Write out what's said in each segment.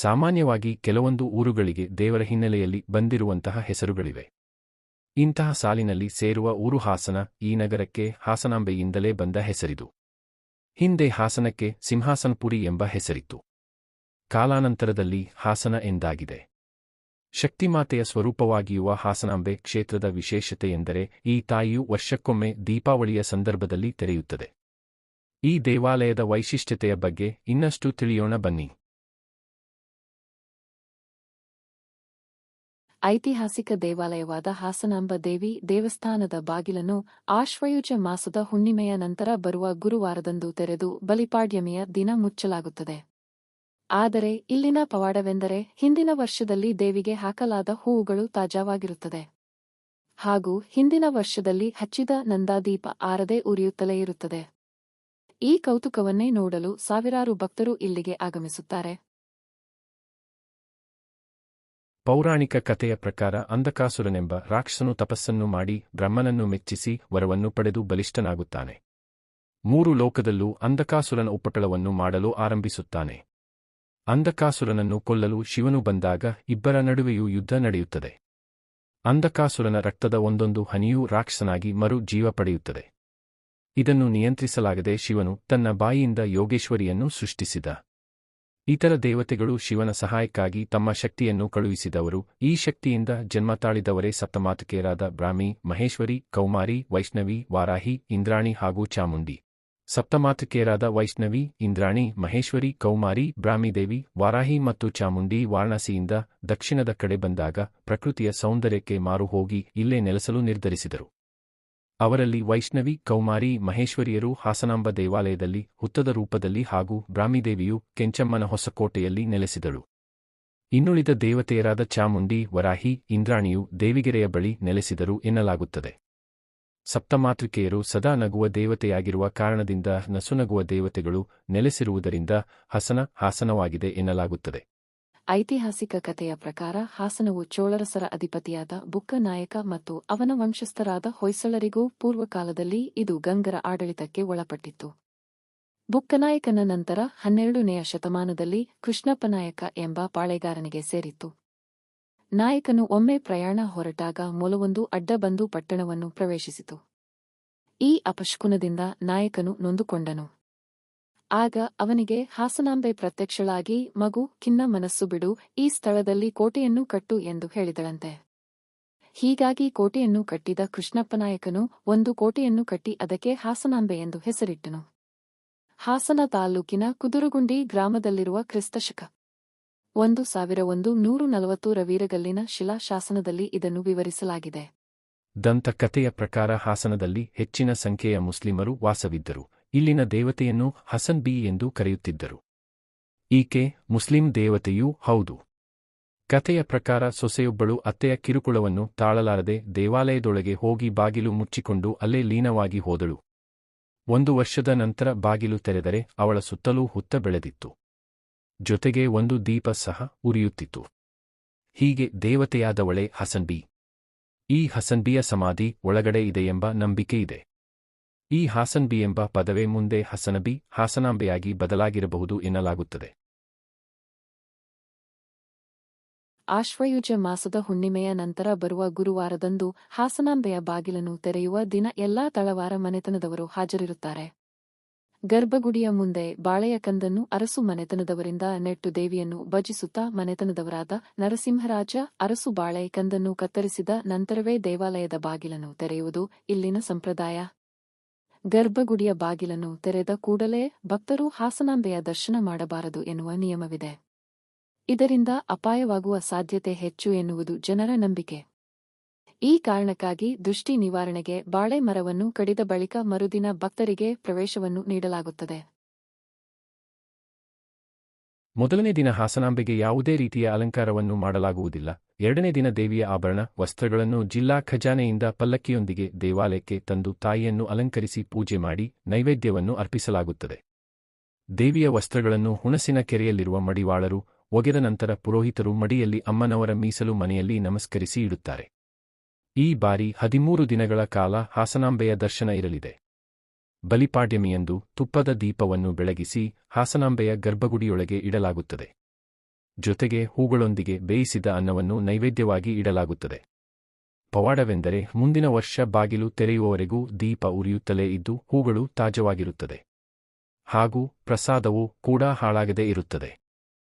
ಸಾಮಾನ್ಯವಾಗಿ ಕೆಲವೊಂದು ಊರುಗಳಿಗೆ ದೇವರ ಹಿನ್ನೆಲೆಯಲ್ಲಿ ಬಂದಿರುವಂತಹ ಹೆಸರುಗಳಿವೆ. ಇಂತಹ ಸಾಲಿನಲ್ಲಿ ಸೇರುವ ಊರು ಹಾಸನ, ಈ ನಗರಕ್ಕೆ ಹಾಸನಾಂಬೆಯಿಂದಲೇ ಬಂದ ಹೆಸರಿದು. ಹಿಂದೆ ಹಾಸನಕ್ಕೆ ಸಿಂಹಾಸನಪುರಿ ಎಂಬ ಹೆಸರಿತ್ತು. ಕಾಲಾನಂತರದಲ್ಲಿ ಹಾಸನ ಎಂದಾಗಿದೆ. ಶಕ್ತಿಮಾತೆಯ ಸ್ವರೂಪವಾಗಿಯುವ ಹಾಸನಾಂಬೆ ಕ್ಷೇತ್ರದ ವಿಶೇಷತೆ ಎಂದರೆ ಈ ತಾಯಿಯು ವರ್ಷಕ್ಕೊಮ್ಮೆ ದೀಪಾವಳಿಯ ಸಂದರ್ಭದಲ್ಲಿ ತೆರೆಯುತ್ತದೆ. ಈ ದೇವಾಲಯದ ವೈಶಿಷ್ಟ್ಯತೆಯ ಬಗ್ಗೆ ಇನ್ನಷ್ಟು ತಿಳಿಯೋಣ ಬನ್ನಿ. ಐತಿಹಾಸಿಕ ದೇವಾಲಯವಾದ ಹಾಸನಾಂಬ ದೇವಿ ದೇವಸ್ಥಾನದ ಬಾಗಿಲನ್ನು ಆಶ್ವಯುಜ ಮಾಸದ ಹುಣ್ಣಿಮೆಯ ನಂತರ ಬರುವ ಗುರುವಾರದಂದು ತೆರೆದು ಬಲಿಪಾಡ್ಯಮಿಯ ದಿನ ಮುಚ್ಚಲಾಗುತ್ತದೆ. ಆದರೆ, ಇಲ್ಲಿನ ಪವಾಡವೆಂದರೆ ಹಿಂದಿನ ವರ್ಷದಲ್ಲಿ ದೇವಿಗೆ ಹಾಕಲಾದ ಹೂವುಗಳು ತಾಜಾವಾಗಿರುತ್ತದೆ. ಹಾಗೂ ಹಿಂದಿನ ವರ್ಷದಲ್ಲಿ ಹಚ್ಚಿದ ನಂದಾದೀಪ ಆರದೆ ಉರಿಯುತ್ತಲೇ ಇರುತ್ತದೆ. ಈ ಕೌತುಕವನ್ನೇ ನೋಡಲು ಸಾವಿರಾರು ಭಕ್ತರು ಇಲ್ಲಿಗೆ ಆಗಮಿಸುತ್ತಾರೆ. ಪೌರಾಣಿಕ ಕಥೆಯ ಪ್ರಕಾರ ಅಂಧಕಾಸುರನೆಂಬ ರಾಕ್ಷಸನು ತಪಸ್ಸನ್ನು ಮಾಡಿ ಬ್ರಹ್ಮನನ್ನು ಮೆಚ್ಚಿಸಿ ವರವನ್ನು ಪಡೆದು ಬಲಿಷ್ಠನಾಗುತ್ತಾನೆ. ಮೂರು ಲೋಕದಲ್ಲೂ ಅಂಧಕಾಸುರನ ಉಪಟಳವನ್ನು ಮಾಡಲು ಆರಂಭಿಸುತ್ತಾನೆ. ಅಂಧಕಾಸುರನನ್ನು ಕೊಲ್ಲಲು ಶಿವನು ಬಂದಾಗ ಇಬ್ಬರ ನಡುವೆಯೂ ಯುದ್ಧ ನಡೆಯುತ್ತದೆ. ಅಂಧಕಾಸುರನ ರಕ್ತದ ಒಂದೊಂದು ಹನಿಯೂ ರಾಕ್ಷಸನಾಗಿ ಮರು ಜೀವ ಪಡೆಯುತ್ತದೆ. ಇದನ್ನು ನಿಯಂತ್ರಿಸಲಾಗದೆ ಶಿವನು ತನ್ನ ಬಾಯಿಯಿಂದ ಯೋಗೇಶ್ವರಿಯನ್ನು ಸೃಷ್ಟಿಸಿದ. ಇತರ ದೇವತೆಗಳು ಶಿವನ ಸಹಾಯಕ್ಕಾಗಿ ತಮ್ಮ ಶಕ್ತಿಯನ್ನು ಕಳುಹಿಸಿದವರು. ಈ ಶಕ್ತಿಯಿಂದ ಜನ್ಮ ತಾಳಿದವರೇ ಸಪ್ತಮಾತುಕೆಯರಾದ ಬ್ರಾಹ್ಮಿ, ಮಹೇಶ್ವರಿ, ಕೌಮಾರಿ, ವೈಷ್ಣವಿ, ವಾರಾಹಿ, ಇಂದ್ರಾಣಿ ಹಾಗೂ ಚಾಮುಂಡಿ. ಸಪ್ತಮಾತಕೆಯರಾದ ವೈಷ್ಣವಿ, ಇಂದ್ರಾಣಿ, ಮಹೇಶ್ವರಿ, ಕೌಮಾರಿ, ಬ್ರಾಹ್ಮಿದೇವಿ, ವಾರಾಹಿ ಮತ್ತು ಚಾಮುಂಡಿ ವಾರಣಾಸಿಯಿಂದ ದಕ್ಷಿಣದ ಕಡೆ ಬಂದಾಗ ಪ್ರಕೃತಿಯ ಸೌಂದರ್ಯಕ್ಕೆ ಮಾರು ಹೋಗಿ ಇಲ್ಲೇ ನೆಲೆಸಲು ನಿರ್ಧರಿಸಿದರು. ಅವರಲ್ಲಿ ವೈಷ್ಣವಿ, ಕೌಮಾರಿ, ಮಹೇಶ್ವರಿಯರು ಹಾಸನಾಂಬ ದೇವಾಲಯದಲ್ಲಿ, ಹುತ್ತದ ರೂಪದಲ್ಲಿ ಹಾಗೂ ಬ್ರಾಹ್ಮಿದೇವಿಯು ಕೆಂಚಮ್ಮನ ಹೊಸಕೋಟೆಯಲ್ಲಿ ನೆಲೆಸಿದಳು. ಇನ್ನುಳಿದ ದೇವತೆಯರಾದ ಚಾಮುಂಡಿ, ವರಾಹಿ, ಇಂದ್ರಾಣಿಯು ದೇವಿಗೆರೆಯ ಬಳಿ ನೆಲೆಸಿದರು ಎನ್ನಲಾಗುತ್ತದೆ. ಸಪ್ತಮಾತೃಕೆಯರು ಸದಾ ನಗುವ ದೇವತೆಯಾಗಿರುವ ಕಾರಣದಿಂದ ನಸುನಗುವ ದೇವತೆಗಳು ನೆಲೆಸಿರುವುದರಿಂದ ಹಸನ ಹಾಸನವಾಗಿದೆ ಎನ್ನಲಾಗುತ್ತದೆ. ಐತಿಹಾಸಿಕ ಕಥೆಯ ಪ್ರಕಾರ ಹಾಸನವು ಚೋಳರಸರ ಅಧಿಪತಿಯಾದ ಬುಕ್ಕನಾಯಕ ಮತ್ತು ಅವನ ವಂಶಸ್ಥರಾದ ಹೊಯ್ಸಳರಿಗೂ ಪೂರ್ವಕಾಲದಲ್ಲಿ ಇದು ಗಂಗರ ಆಡಳಿತಕ್ಕೆ ಒಳಪಟ್ಟಿತ್ತು. ಬುಕ್ಕನಾಯಕನ ನಂತರ ಹನ್ನೆರಡನೆಯ ಶತಮಾನದಲ್ಲಿ ಕೃಷ್ಣಪ್ಪನಾಯಕ ಎಂಬ ಪಾಳೆಗಾರನಿಗೆ ಸೇರಿತ್ತು. ನಾಯಕನು ಒಮ್ಮೆ ಪ್ರಯಾಣ ಹೊರಟಾಗ ಮೊಲವೊಂದು ಅಡ್ಡ ಬಂದು ಪಟ್ಟಣವನ್ನು ಪ್ರವೇಶಿಸಿತು. ಈ ಅಪಶಕುನದಿಂದ ನಾಯಕನು ನೊಂದುಕೊಂಡನು. ಆಗ ಅವನಿಗೆ ಹಾಸನಾಂಬೆ ಪ್ರತ್ಯಕ್ಷಳಾಗಿ, ಮಗು ಖಿನ್ನ ಮನಸ್ಸು ಬಿಡು, ಈ ಸ್ಥಳದಲ್ಲಿ ಕೋಟೆಯನ್ನು ಕಟ್ಟು ಎಂದು ಹೇಳಿದಳಂತೆ. ಹೀಗಾಗಿ ಕೋಟೆಯನ್ನು ಕಟ್ಟಿದ ಕೃಷ್ಣಪ್ಪನಾಯಕನು ಒಂದು ಕೋಟೆಯನ್ನು ಕಟ್ಟಿ ಅದಕ್ಕೆ ಹಾಸನಾಂಬೆ ಎಂದು ಹೆಸರಿಟ್ಟನು. ಹಾಸನ ತಾಲ್ಲೂಕಿನ ಕುದುರುಗುಂಡಿ ಗ್ರಾಮದಲ್ಲಿರುವ ಕ್ರಿಸ್ತಶಕ. ಒಂದು ಸಾವಿರ ಒಂದು ನೂರು ನಲವತ್ತು ರವೀರಗಲ್ಲಿನ ಶಿಲಾಶಾಸನದಲ್ಲಿ ಇದನ್ನು ವಿವರಿಸಲಾಗಿದೆ. ದಂತಕಥೆಯ ಪ್ರಕಾರ ಹಾಸನದಲ್ಲಿ ಹೆಚ್ಚಿನ ಸಂಖ್ಯೆಯ ಮುಸ್ಲಿಮರು ವಾಸವಿದ್ದರು. ಇಲ್ಲಿನ ದೇವತೆಯನ್ನು ಹಸನ್ ಬಿ ಎಂದು ಕರೆಯುತ್ತಿದ್ದರು. ಈಕೆ ಮುಸ್ಲಿಂ ದೇವತೆಯೂ ಹೌದು. ಕಥೆಯ ಪ್ರಕಾರ ಸೊಸೆಯೊಬ್ಬಳು ಅತ್ತೆಯ ಕಿರುಕುಳವನ್ನು ತಾಳಲಾರದೆ ದೇವಾಲಯದೊಳಗೆ ಹೋಗಿ ಬಾಗಿಲು ಮುಚ್ಚಿಕೊಂಡು ಅಲ್ಲೇ ಲೀನವಾಗಿ ಹೋದಳು. ಒಂದು ವರ್ಷದ ನಂತರ ಬಾಗಿಲು ತೆರೆದರೆ ಅವಳ ಸುತ್ತಲೂ ಹುತ್ತ ಬೆಳೆದಿತ್ತು. ಜೊತೆಗೆ ಒಂದು ದೀಪ ಸಹ ಉರಿಯುತ್ತಿತ್ತು. ಹೀಗೆ ದೇವತೆಯಾದವಳೆ ಹಸನ್ಬಿ ಈ ಹಸನ್ಬಿಯ ಸಮಾಧಿ ಒಳಗಡೆ ಇದೆಯೆಂಬ ನಂಬಿಕೆ ಇದೆ. ಈ ಹಾಸನ್ಬಿ ಎಂಬ ಪದವೇ ಮುಂದೆ ಹಸನಬಿ ಹಾಸನಾಂಬೆಯಾಗಿ ಬದಲಾಗಿರಬಹುದು ಎನ್ನಲಾಗುತ್ತದೆ. ಆಶ್ವಯುಜ ಮಾಸದ ಹುಣ್ಣಿಮೆಯ ನಂತರ ಬರುವ ಗುರುವಾರದಂದು ಹಾಸನಾಂಬೆಯ ಬಾಗಿಲನ್ನು ತೆರೆಯುವ ದಿನ ಎಲ್ಲಾ ತಳವಾರ ಮನೆತನದವರು ಹಾಜರಿರುತ್ತಾರೆ. ಗರ್ಭಗುಡಿಯ ಮುಂದೆ ಬಾಳೆಯ ಕಂದನ್ನು ಅರಸು ಮನೆತನದವರಿಂದ ನೆಟ್ಟು ದೇವಿಯನ್ನು ಭಜಿಸುತ್ತಾ ಮನೆತನದವರಾದ ನರಸಿಂಹರಾಜ ಅರಸು ಬಾಳೆ ಕಂದನ್ನು ಕತ್ತರಿಸಿದ ನಂತರವೇ ದೇವಾಲಯದ ಬಾಗಿಲನ್ನು ತೆರೆಯುವುದು ಇಲ್ಲಿನ ಸಂಪ್ರದಾಯ. ಗರ್ಭಗುಡಿಯ ಬಾಗಿಲನ್ನು ತೆರೆದ ಕೂಡಲೇ ಭಕ್ತರು ಹಾಸನಾಂಬೆಯ ದರ್ಶನ ಮಾಡಬಾರದು ಎನ್ನುವ ನಿಯಮವಿದೆ. ಇದರಿಂದ ಅಪಾಯವಾಗುವ ಸಾಧ್ಯತೆ ಹೆಚ್ಚು ಎನ್ನುವುದು ಜನರ ನಂಬಿಕೆ. ಈ ಕಾರಣಕ್ಕಾಗಿ ದೃಷ್ಟಿ ನಿವಾರಣೆಗೆ ಬಾಳೆ ಮರವನ್ನು ಕಡಿದ ಬಳಿಕ ಮರುದಿನ ಭಕ್ತರಿಗೆ ಪ್ರವೇಶವನ್ನು ನೀಡಲಾಗುತ್ತದೆ. ಮೊದಲನೇ ದಿನ ಹಾಸನಾಂಬೆಗೆ ಯಾವುದೇ ರೀತಿಯ ಅಲಂಕಾರವನ್ನು ಮಾಡಲಾಗುವುದಿಲ್ಲ. ಎರಡನೇ ದಿನ ದೇವಿಯ ಆಭರಣ, ವಸ್ತ್ರಗಳನ್ನು ಜಿಲ್ಲಾ ಖಜಾನೆಯಿಂದ ಪಲ್ಲಕ್ಕಿಯೊಂದಿಗೆ ದೇವಾಲಯಕ್ಕೆ ತಂದು ತಾಯಿಯನ್ನು ಅಲಂಕರಿಸಿ ಪೂಜೆ ಮಾಡಿ ನೈವೇದ್ಯವನ್ನು ಅರ್ಪಿಸಲಾಗುತ್ತದೆ. ದೇವಿಯ ವಸ್ತ್ರಗಳನ್ನು ಹುಣಸಿನ ಕೆರೆಯಲ್ಲಿರುವ ಮಡಿವಾಳರು, ಒಗೆದ ನಂತರ ಪುರೋಹಿತರು ಮಡಿಯಲ್ಲಿ ಅಮ್ಮನವರ ಮೀಸಲು ಮನೆಯಲ್ಲಿ ನಮಸ್ಕರಿಸಿ ಇಡುತ್ತಾರೆ. ಈ ಬಾರಿ ಹದಿಮೂರು ದಿನಗಳ ಕಾಲ ಹಾಸನಾಂಬೆಯ ದರ್ಶನ ಇರಲಿದೆ. ಬಲಿಪಾಡ್ಯಮಿಯಂದು ತುಪ್ಪದ ದೀಪವನ್ನು ಬೆಳಗಿಸಿ ಹಾಸನಾಂಬೆಯ ಗರ್ಭಗುಡಿಯೊಳಗೆ ಇಡಲಾಗುತ್ತದೆ. ಜೊತೆಗೆ ಹೂಗಳೊಂದಿಗೆ ಬೇಯಿಸಿದ ಅನ್ನವನ್ನು ನೈವೇದ್ಯವಾಗಿ ಇಡಲಾಗುತ್ತದೆ. ಪವಾಡವೆಂದರೆ ಮುಂದಿನ ವರ್ಷ ಬಾಗಿಲು ತೆರೆಯುವವರೆಗೂ ದೀಪ ಉರಿಯುತ್ತಲೇ ಇದ್ದು ಹೂಗಳು ತಾಜವಾಗಿರುತ್ತದೆ. ಹಾಗೂ ಪ್ರಸಾದವು ಕೂಡ ಹಾಳಾಗದೇ ಇರುತ್ತದೆ.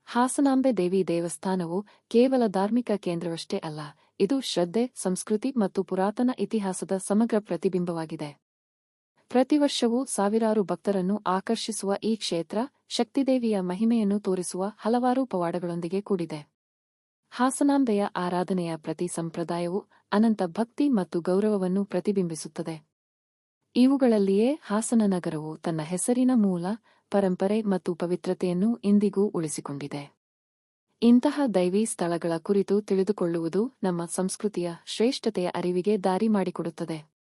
ಹಾಸನಾಂಬೆ ದೇವಿ ದೇವಸ್ಥಾನವು ಕೇವಲ ಧಾರ್ಮಿಕ ಕೇಂದ್ರವಷ್ಟೇ ಅಲ್ಲ, ಇದು ಶ್ರದ್ಧೆ, ಸಂಸ್ಕೃತಿ ಮತ್ತು ಪುರಾತನ ಇತಿಹಾಸದ ಸಮಗ್ರ ಪ್ರತಿಬಿಂಬವಾಗಿದೆ. ಪ್ರತಿವರ್ಷವೂ ಸಾವಿರಾರು ಭಕ್ತರನ್ನು ಆಕರ್ಷಿಸುವ ಈ ಕ್ಷೇತ್ರ ಶಕ್ತಿದೇವಿಯ ಮಹಿಮೆಯನ್ನು ತೋರಿಸುವ ಹಲವಾರು ಪವಾಡಗಳೊಂದಿಗೆ ಕೂಡಿದೆ. ಹಾಸನಾಂಬೆಯ ಆರಾಧನೆಯ ಪ್ರತಿ ಸಂಪ್ರದಾಯವು ಅನಂತ ಭಕ್ತಿ ಮತ್ತು ಗೌರವವನ್ನು ಪ್ರತಿಬಿಂಬಿಸುತ್ತದೆ. ಇವುಗಳಲ್ಲಿಯೇ ಹಾಸನ ನಗರವು ತನ್ನ ಹೆಸರಿನ ಮೂಲ, ಪರಂಪರೆ ಮತ್ತು ಪವಿತ್ರತೆಯನ್ನು ಇಂದಿಗೂ ಉಳಿಸಿಕೊಂಡಿದೆ. ಇಂತಹ ದೈವಿ ಸ್ಥಳಗಳ ಕುರಿತು ತಿಳಿದುಕೊಳ್ಳುವುದು ನಮ್ಮ ಸಂಸ್ಕೃತಿಯ ಶ್ರೇಷ್ಠತೆಯ ಅರಿವಿಗೆ ದಾರಿ ಮಾಡಿಕೊಡುತ್ತದೆ.